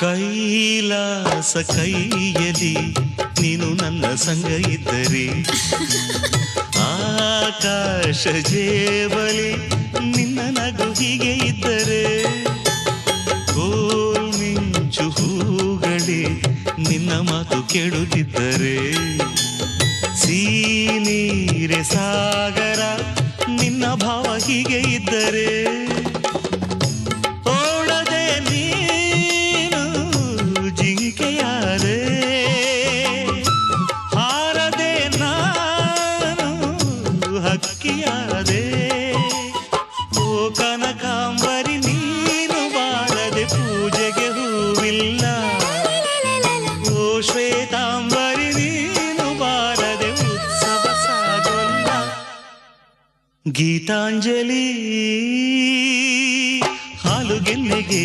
ಕೈಲಾಸ ಕೈಯಲಿ ನೀನು ನನ್ನ ಸಂಗ ಇದ್ದರೆ. ಆಕಾಶ ಜೇಬಲಿ ನಿನ್ನ ನಗು ಹೀಗೆ ಇದ್ದರೆ. ಕೋಲ್ ಮಿಂಚು ನಿನ್ನ ಮಾತು ಕೆಡುತ್ತಿದ್ದರೆ ಸೀನೀರೆ ಸಾಗರ ನಿನ್ನ ಭಾವ ಹೀಗೆ ಇದ್ದರೆ. ಹಕ್ಕಿಯಾದೆ ಓ ಕನಕಾಂಬರಿ, ನೀನು ಬಾರದೆ ಪೂಜೆಗೆ ಹೂವಿಲ್ಲ. ಓ ಶ್ವೇತಾಂಬರಿ, ನೀನು ಬಾರದೆ ಉತ್ಸವ ಸಾಗೋಲ್ಲ. ಗೀತಾಂಜಲಿ ಹಾಲುಗೆಲ್ಲೆಗೆ